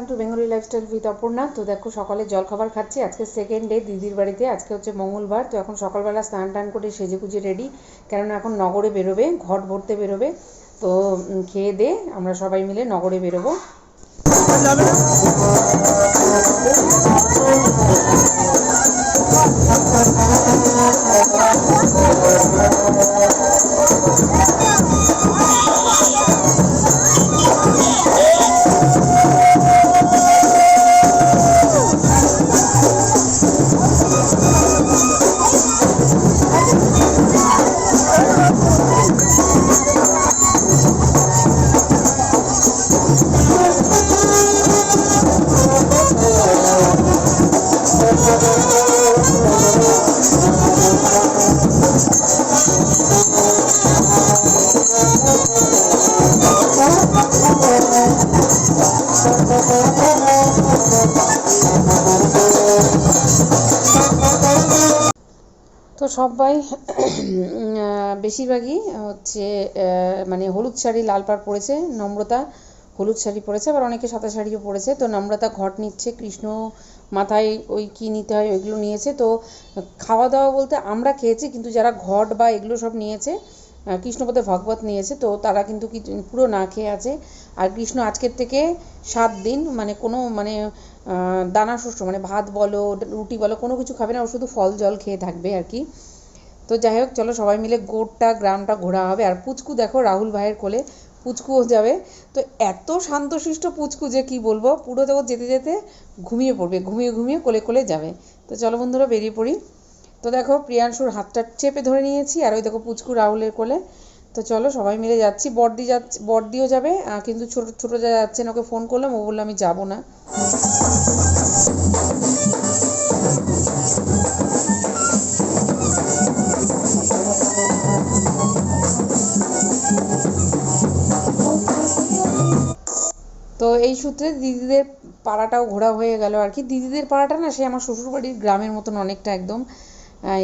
Welcome to Bengali lifestyle with Aparna. তো দেখো, সকালে জলখাবার খাচ্ছি। আজকে সেকেন্ড ডে দিদির বাড়িতে, আজকে হচ্ছে মঙ্গলবার। তো এখন সকালবেলা স্নান টান করে সেজে গুজে রেডি কেননা এখন নগরে বেরোবে, ঘট ভরতে বেরোবে। তো খেয়ে দে, আমরা সবাই মিলে নগরে বেরোবো। তো সবাই বেশিরভাগই হচ্ছে মানে হলুদ শাড়ি, লাল পাড় পরেছে, নম্রতা হলুদ শাড়ি পরেছে, আবার অনেকে সাদা শাড়িও পরেছে। তো নম্রতা ঘট নিচ্ছে, কৃষ্ণ মাথায় ওই কি নিতে হয় ওইগুলো নিয়েছে। তো খাওয়া দাওয়া বলতে আমরা খেয়েছি, কিন্তু যারা ঘট বা এগুলো সব নিয়েছে কৃষ্ণপদে ভগবত নিয়েছে, তো তারা কিন্তু পুরো না খেয়ে আছে। আর কৃষ্ণ আজকের থেকে সাত দিন মানে কোনো মানে দানা শস্য মানে ভাত বলো, রুটি বলো, কোনো কিছু খাবে না, ও শুধু ফল জল খেয়ে থাকবে আর কি। তো যাই হোক, চলো সবাই মিলে গোটটা গ্রামটা ঘোরা হবে। আর পুচকু দেখো, রাহুল ভাইয়ের কোলে পুচকুও যাবে। তো এত শান্তশিষ্ট পুচকু যে কি বলব, পুরো দেখো যেতে যেতে ঘুমিয়ে পড়বে, ঘুমিয়ে ঘুমিয়ে কোলে কোলে যাবে। তো চলো বন্ধুরা, বেরিয়ে পড়ি। তো দেখো, প্রিয়াংশুর হাতটা চেপে ধরে নিয়েছি, আর ওই দেখো পুচকু রাহুলের কোলে। তো চলো, সবাই মিলে যাচ্ছি। বড়দি যাচ্ছে বড়দিও যাবে কিন্তু ছোট ছোট যা যাচ্ছেন ওকে ফোন করলাম, ও বলল আমি যাব না। তো এই সূত্রে দিদিদের পাড়াটাও ঘোরা হয়ে গেল আর কি। দিদিদের পাড়াটা না, সে আমার শ্বশুরবাড়ির গ্রামের মতন অনেকটা একদম।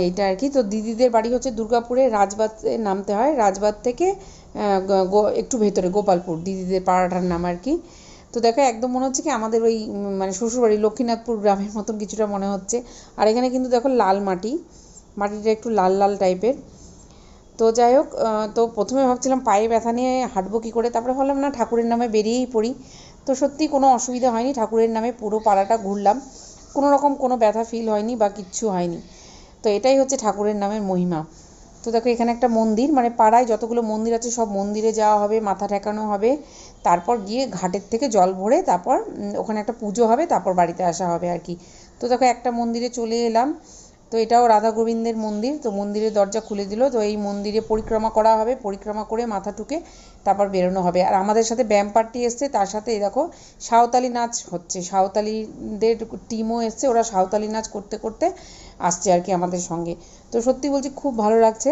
এইটা আর কি। তো দিদিদের বাড়ি হচ্ছে দুর্গাপুরে রাজবাড়ে নামতে হয়। রাজবাগ থেকে একটু ভেতরে, গোপালপুর, দিদিদের পাড়াটার নাম আর কি। তো দেখো, একদম মনে হচ্ছে কি আমাদের ওই মানে শ্বশুরবাড়ি, লক্ষ্মীনাথপুর গ্রামের মতন কিছুটা মনে হচ্ছে। আর এখানে কিন্তু দেখো, লাল মাটি। মাটিটা একটু লাল লাল টাইপের। তো যাই হোক তো প্রথমে ভাবছিলাম পায়ে ব্যথা নিয়ে হাঁটবো কী করে। তারপরে ভাবলাম, না, ঠাকুরের নামে বেরিয়েই পড়ি। তো সত্যি কোনো অসুবিধা হয়নি। ঠাকুরের নামে পুরো পাড়াটা ঘুরলাম। কোনো রকম কোনো ব্যথা ফিল হয়নি বা কিচ্ছু হয়নি। তো এটাই হচ্ছে ঠাকুরের নামের মহিমা। তো দেখো, এখানে একটা মন্দির মানে পাড়ায় যতগুলো মন্দির আছে, সব মন্দিরে যাওয়া হবে, মাথা ঠেকানো হবে। তারপর গিয়ে ঘাটের থেকে জল ভরে তারপর ওখানে একটা পুজো হবে, তারপর বাড়িতে আসা হবে আর কি। তো দেখো, একটা মন্দিরে চলে এলাম। তো এটাও রাধা গোবিন্দের মন্দির, তো মন্দিরের দরজা খুলে দিল। তো এই মন্দিরে পরিক্রমা করা হবে, পরিক্রমা করে মাথা ঠুকে তারপর বেরোনো হবে। আর আমাদের সাথে ব্যায়াম পার্টি এসছে, তার সাথে দেখো, সাঁওতালি নাচ হচ্ছে। সাঁওতালিদের টিমও এসছে, ওরা সাঁওতালি নাচ করতে করতে আসছে আর কি আমাদের সঙ্গে। তো সত্যি বলছি খুব ভালো লাগছে।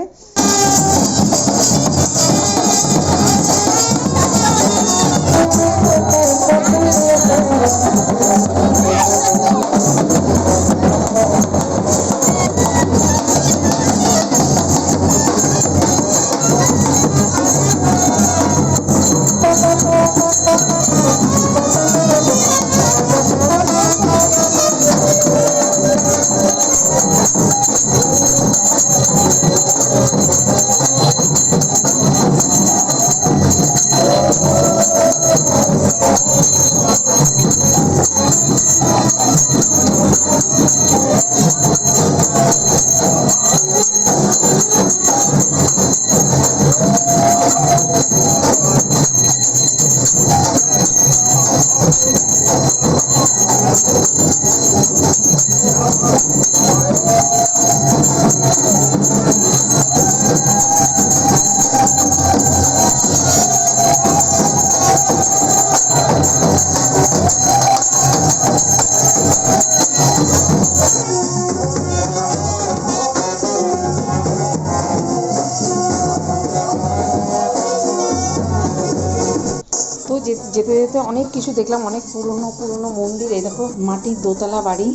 তো যেতে যেতে অনেক কিছু দেখলাম, অনেক পুরনো পুরনো মন্দির। এই দেখো, মাটির দোতলা বাড়ি।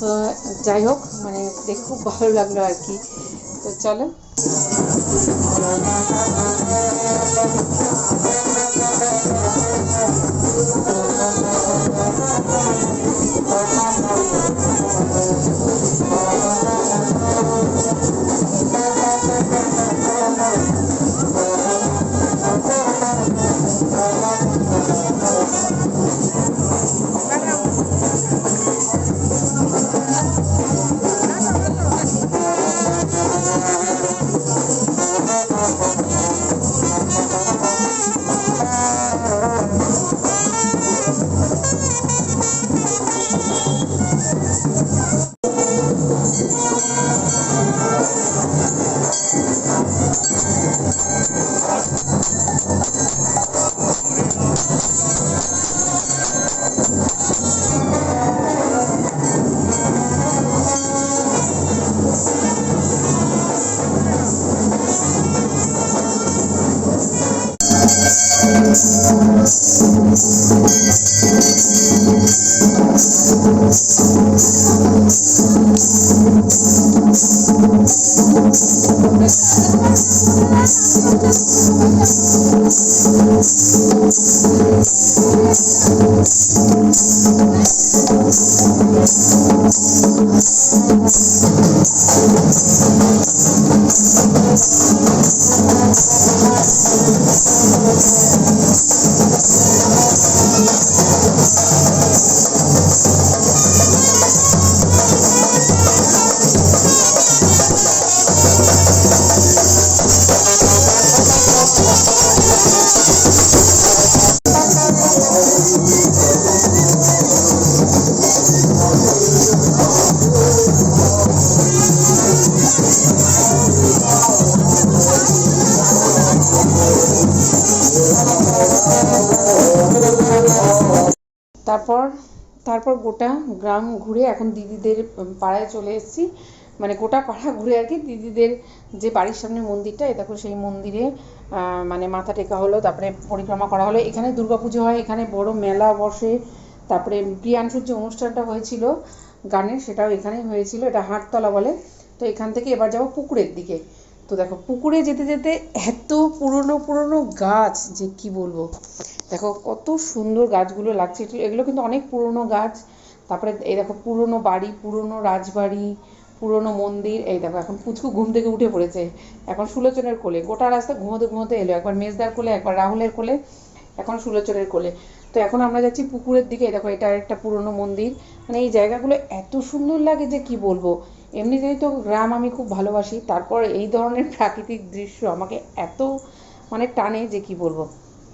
তো যাই হোক মানে দেখে খুব ভালো লাগল আর কি। তো চলো। Thank তারপর তারপর গোটা গ্রাম ঘুরে এখন দিদিদের পাড়ায় চলে এসেছি। মানে গোটা পাড়া ঘুরে আর কি দিদিদের যে বাড়ির সামনে মন্দিরটা এ দেখো সেই মন্দিরে মানে মাথা টেকা হলো, তারপরে পরিক্রমা করা হলো। এখানে দুর্গাপুজো হয়, এখানে বড় মেলা বসে, তারপরে প্রিয়াংশুর যে অনুষ্ঠানটা হয়েছিল, গানের সেটাও এখানেই হয়েছিল, এটা হাটতলা বলে। তো এখান থেকে এবার যাব পুকুরের দিকে। তো দেখো, পুকুরে যেতে যেতে এত পুরনো পুরনো গাছ, যে কি বলব? দেখো, কত সুন্দর গাছগুলো লাগছে। এগুলো- এগুলো কিন্তু অনেক পুরনো গাছ। তারপরে এই দেখো, পুরনো বাড়ি, পুরনো রাজবাড়ি পুরনো মন্দির, এই দেখো এখন পুচকু ঘুম থেকে উঠে পড়েছে। এখন সুলোচনের কোলে, গোটা রাস্তা ঘুমোতে ঘুমোতে এলো। একবার মেজদার কোলে, একবার রাহুলের কোলে, এখন সুলোচনের কোলে। তো এখন আমরা যাচ্ছি পুকুরের দিকে দেখো এটা একটা পুরনো মন্দির। মানে এই জায়গাগুলো এত সুন্দর লাগে যে কি বলব? এমনিতেই তো গ্রাম আমি খুব ভালোবাসি, তারপর এই ধরনের প্রাকৃতিক দৃশ্য আমাকে এত মানে টানে যে কি বলব?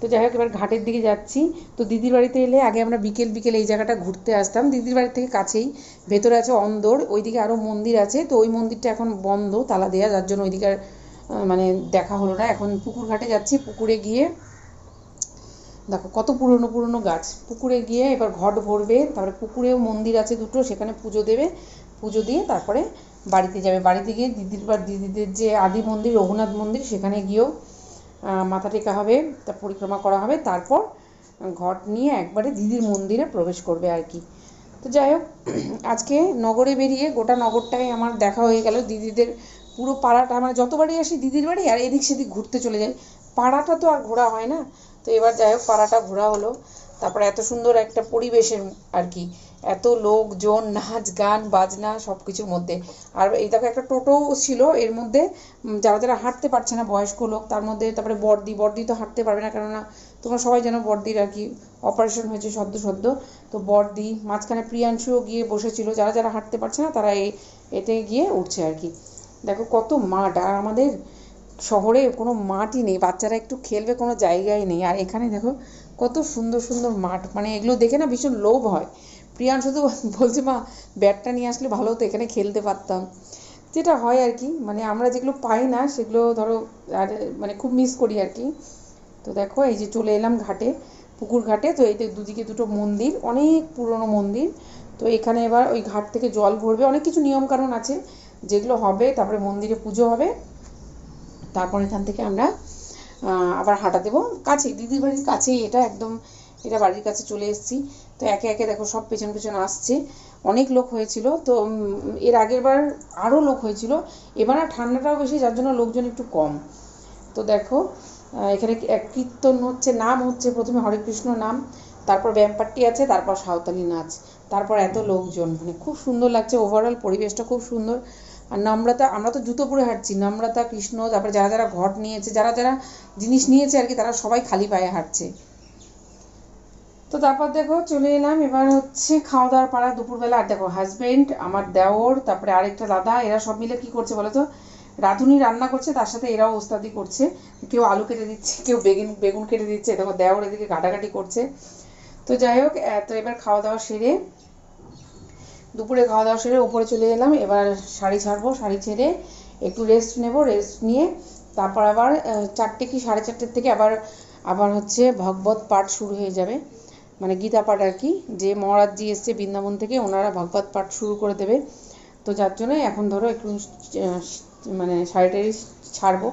তো যাই হোক এবার ঘাটের দিকে যাচ্ছি। তো দিদির বাড়িতে এলে আগে আমরা বিকেল বিকেল এই জায়গাটা ঘুরতে আসতাম। দিদির বাড়ি থেকে কাছেই। ভেতরে আছে অন্দর ওইদিকে আরও মন্দির আছে। তো ওই মন্দিরটা এখন বন্ধ তালা দেওয়া যার জন্য ওইদিকে আর, মানে দেখা হলো না। এখন পুকুর ঘাটে যাচ্ছি পুকুরে গিয়ে দেখো কত পুরনো পুরনো গাছ। পুকুরে গিয়ে এবার ঘট ভরবে তারপরে পুকুরেও মন্দির আছে দুটো সেখানে পুজো দেবে। পুজো দিয়ে তারপরে বাড়িতে যাবে। বাড়িতে গিয়ে দিদির বা দিদিদের যে আদি মন্দির রঘুনাথ মন্দির সেখানে গিয়েও মাথা টেকা হবে, তা পরিক্রমা করা হবে, তারপর ঘট নিয়ে একবারে দিদির মন্দিরে প্রবেশ করবে আর কি। তো যাই হোক, আজকে নগরে বেরিয়ে গোটা নগরটাই আমার দেখা হয়ে গেল। দিদিদের পুরো পাড়াটা মানে যতবারই আসি দিদির বাড়ি, আর এদিক সেদিক ঘুরতে চলে যাই। পাড়াটা তো আর ঘোরা হয় না। তো এবার যাই হোক, পাড়াটা ঘোরা হলো। তারপরে এত সুন্দর একটা পরিবেশের আর কি, এত লোকজন, নাচ, গান, বাজনা সব কিছুর মধ্যে। আর এই দেখো একটা টোটোও ছিল, এর মধ্যে যারা যারা হাঁটতে পারছে না, বয়স্ক লোক, তার মধ্যে তারপরে বর্দি বর্দি তো হাঁটতে পারবে না, কেননা তোমরা সবাই জানো বর্দির আর কি অপারেশন হয়েছে সদ্য সদ্য। তো বর্দি মাঝখানে প্রিয়াংশুও গিয়ে বসেছিল, যারা যারা হাঁটতে পারছে না, তারা এ, এতে গিয়ে উঠছে আর কি। দেখো কত মাঠ, আর আমাদের শহরে কোনো মাঠই নেই, বাচ্চারা একটু খেলবে কোনো জায়গাই নেই। আর এখানে দেখো কত সুন্দর সুন্দর মাঠ মানে এগুলো দেখে না ভীষণ লোভ হয়। প্রিয়াংশু শুধু বলছে, মা, ব্যাটটা নিয়ে আসলে ভালো হতো, এখানে খেলতে পারতাম। যেটা হয় আর কি মানে আমরা যেগুলো পাই না, সেগুলো ধরো, আর মানে খুব মিস করি আর কি। তো দেখো, এই যে চলে এলাম ঘাটে, পুকুর ঘাটে, তো এই দুদিকে দুটো মন্দির, অনেক পুরনো মন্দির। তো এখানে এবার ওই ঘাট থেকে জল ভরবে, অনেক কিছু নিয়ম কানুন আছে, যেগুলো হবে, তারপরে মন্দিরে পুজো হবে। তারপর এখান থেকে আমরা আবার হাঁটা দেবো। কাছেই দিদির বাড়ির কাছেই এটা একদম, এটা বাড়ির কাছে চলে এসেছি। তো একে একে দেখো সব পেছন পেছন আসছে। অনেক লোক হয়েছিল। তো এর আগের বার আরও লোক হয়েছিল। এবার আর ঠান্ডাটাও বেশি, যার জন্য লোকজন একটু কম। তো দেখো এখানে এক কীর্তন হচ্ছে, নাম হচ্ছে প্রথমে হরে কৃষ্ণ নাম, তারপর ব্যায়াম পার্টি আছে, তারপর সাঁওতালি নাচ, তারপর এত লোকজন। মানে খুব সুন্দর লাগছে ওভারঅল পরিবেশটা খুব সুন্দর। আর নম্রতা, আমরা তো জুতো পরে হাঁটছি, নম্রতা, কৃষ্ণ, তারপরে যারা যারা ঘট নিয়েছে, যারা যারা জিনিস নিয়েছে আর কি, তারা সবাই খালি পায়ে হাঁটছে। তো তারপর দেখো, চলে এলাম, এবার হচ্ছে খাওয়া দাওয়ার পাড়া, দুপুরবেলা, আর দেখো হাজব্যান্ড আমার দেওর, তারপরে আরেকটা দাদা, এরা সব মিলে কি করছে বলো তো? রাঁধুনি রান্না করছে, তার সাথে এরাও ওস্তাদি করছে। কেউ আলু কেটে দিচ্ছে, কেউ বেগুন বেগুন কেটে দিচ্ছে, দেখো দেওর এদিকে কাটাকাটি করছে। তো যাই হোক তো এবার খাওয়া দাওয়া সেরে দুপুরে খাওয়া দাওয়া সেরে ওপরে চলে এলাম, এবার শাড়ি ছাড়বো, শাড়ি ছেড়ে একটু রেস্ট নেব রেস্ট নিয়ে তারপর আবার চারটে কি সাড়ে চারটের থেকে আবার আবার হচ্ছে ভগবত পাঠ শুরু হয়ে যাবে। মানে গীতা পাঠ আর কি, যে মহারাজজি এসছে বৃন্দাবন থেকে, ওনারা ভগবত পাঠ শুরু করে দেবে। তো যার জন্য এখন ধরো একটু মানে শাড়ি টাড়ি ছাড়বো।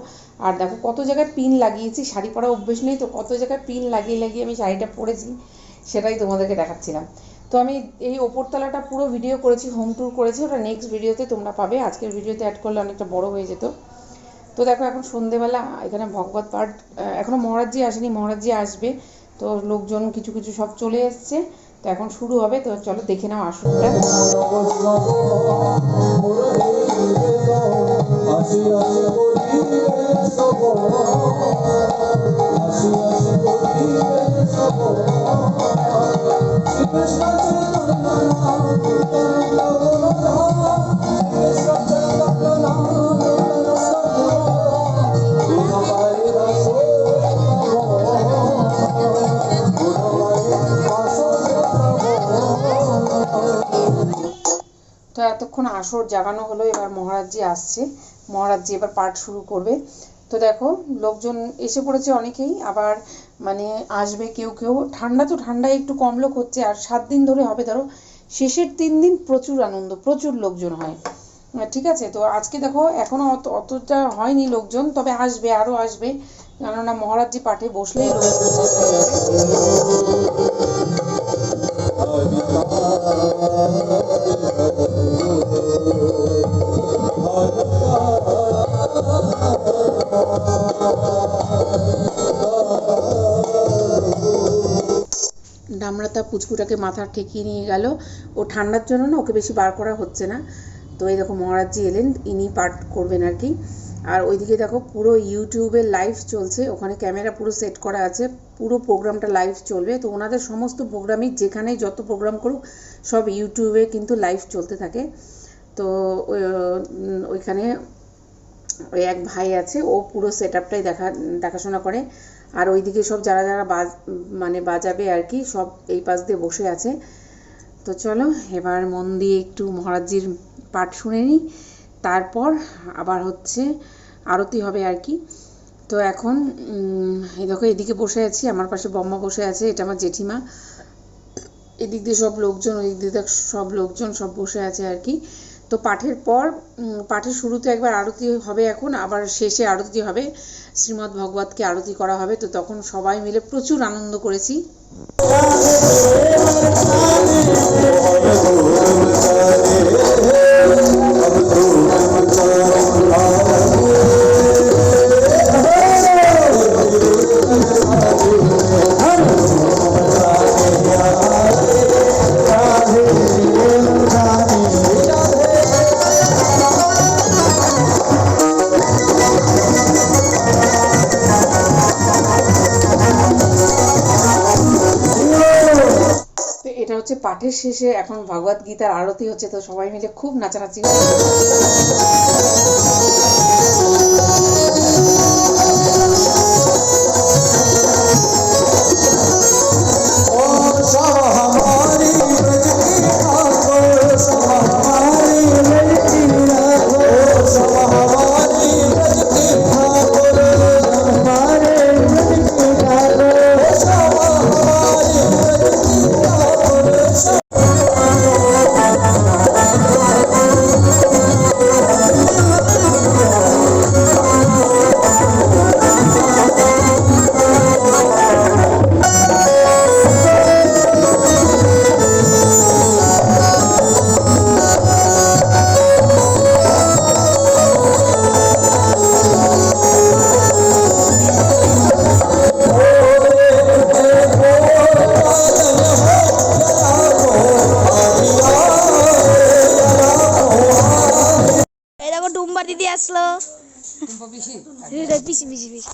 আর দেখো কত জায়গায় পিন লাগিয়েছি, শাড়ি পরা অভ্যেস নেই তো, কত জায়গায় পিন লাগিয়ে লাগিয়ে আমি শাড়িটা পরেছি, সেটাই তোমাদেরকে দেখাচ্ছিলাম। তো আমি এই ওপরতলাটা পুরো ভিডিও করেছি হোম ট্যুর করেছি ওটা নেক্সট ভিডিওতে তোমরা পাবে আজকের ভিডিওতে অ্যাড করলে অনেকটা বড় হয়ে যেত তো দেখো এখন সন্ধেবেলা এখানে ভগবত পাঠ এখনও এখনও মহারাজজি আসেনি মহারাজজি আসবে তো লোকজন কিছু কিছু সব চলে এসছে তো এখন শুরু হবে তো চলো দেখে নাও আসনটা আসি আসি করিবে সব আসি তো এতক্ষণ আসর জাগানো হলো, এবার মহারাজজি আসছে। মহারাজজি এবার পাঠ শুরু করবে। তো দেখো, লোকজন এসে পড়েছে অনেকেই, আবার মানে আসবে কেউ কেউ। ঠান্ডা তো ঠান্ডায় একটু কম লোক হচ্ছে, আর সাত দিন ধরে হবে, ধরো, শেষের তিন দিন প্রচুর আনন্দ, প্রচুর লোকজন হয়। ঠিক আছে? তো আজকে দেখো, এখনও অত, অতটা হয়নি লোকজন, তবে আসবে, আরও আসবে। কেননা মহারাজজি পাঠে বসলেই লোকজন ডামরাতা পুচকুটাকে মাথা ঠেকিয়ে নিয়ে গেল। ও ঠান্ডার জন্য না ওকে বেশি বার করা হচ্ছে না। তো এই দেখো মহারাজজি এলেন, ইনি পাঠ করবেন আর কি। আর ওইদিকে দেখো পুরো ইউটিউবে লাইভ চলছে, ওখানে ক্যামেরা পুরো সেট করা আছে, পুরো প্রোগ্রামটা লাইভ চলবে। তো ওনাদের সমস্ত প্রোগ্রামই যেখানেই যত প্রোগ্রাম করুক, সব ইউটিউবে কিন্তু লাইভ চলতে থাকে। তো ওইখানে ওই এক ভাই আছে, ও পুরো সেট আপটাই দেখা, দেখাশোনা করে। আর ওইদিকে সব যারা যারা বাজ মানে বাজাবে আর কি, সব এই পাশ দিয়ে বসে আছে। তো চলো, এবার মন দিয়ে একটু মহারাজজির পাঠ শুনে নিই। তারপর আবার হচ্ছে আরতি হবে আর কি। তো এখন এই দেখো, এদিকে বসে আছি, আমার পাশে বম্মা বসে আছে, এটা আমার জেঠিমা। এদিক দিয়ে সব লোকজন ওই দিক দিয়ে সব লোকজন সব বসে আছে আর কি। তো পাঠের পর পাঠের শুরুতে একবার আরতি হবে এখন, আবার শেষে আরতি হবে। শ্রীমদ্ ভগবতকে আরতি করা হবে তো তখন সবাই মিলে প্রচুর আনন্দ করেছি। শেষে এখন ভগবত গীতার আরতি হচ্ছে তো সবাই মিলে খুব নাচানাচি আসলো। পিসি পিসি পিসি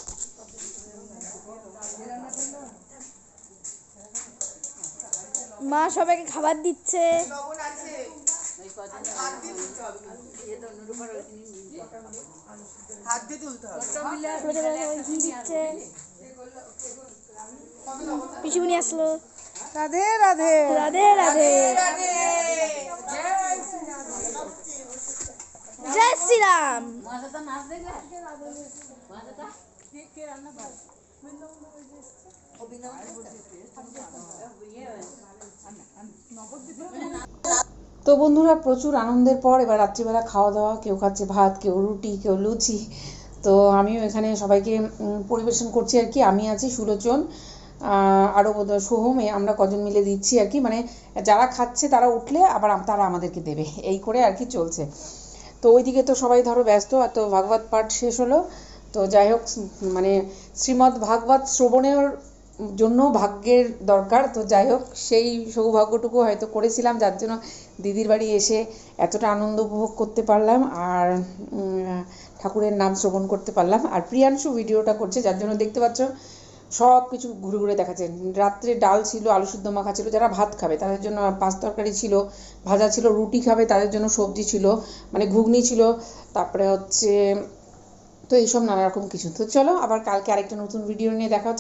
মা সবাইকে খাবার দিচ্ছে। পিসিমণি আসলো রাধে রাধে। রাধে রাধে। জয় শ্রীরাম তো বন্ধুরা প্রচুর আনন্দের পর এবার রাত্রিবেলা খাওয়া দাওয়া কেউ খাচ্ছে ভাত কেউ রুটি কেউ লুচি। তো আমিও এখানে সবাইকে পরিবেশন করছি আর কি। আমি আছি সুলোচন আহ, আরও বোধহয় সোহম আমরা কজন মিলে দিচ্ছি আর কি। মানে যারা খাচ্ছে তারা উঠলে আবার তারা আমাদেরকে দেবে। এই করে আর কি চলছে। তো ওইদিকে তো সবাই ধরো ব্যস্ত, আর তো ভাগবত পাঠ শেষ হলো। তো যাই হোক মানে শ্রীমদ্ ভাগবত শ্রবণের জন্য ভাগ্যের দরকার। তো যাই হোক, সেই সৌভাগ্যটুকু হয়তো করেছিলাম, যার জন্য দিদির বাড়ি এসে এতটা আনন্দ উপভোগ করতে পারলাম, আর ঠাকুরের নাম শ্রবণ করতে পারলাম। আর প্রিয়াংশু ভিডিওটা করছে, যার জন্য দেখতে পাচ্ছ সব কিছু ঘুরে ঘুরে দেখাচ্ছে রাত্রে ডাল ছিল, আলু শুদ্ধ মাখা ছিল, যারা ভাত খাবে তাদের জন্য পাঁচ তরকারি ছিল, ভাজা ছিল, রুটি খাবে তাদের জন্য সবজি ছিল মানে ঘুগনি ছিল, তারপরে হচ্ছে, তো এইসব নানা রকম কিছু। তো চলো আবার কালকে আরেকটা নতুন ভিডিও নিয়ে দেখা হচ্ছে।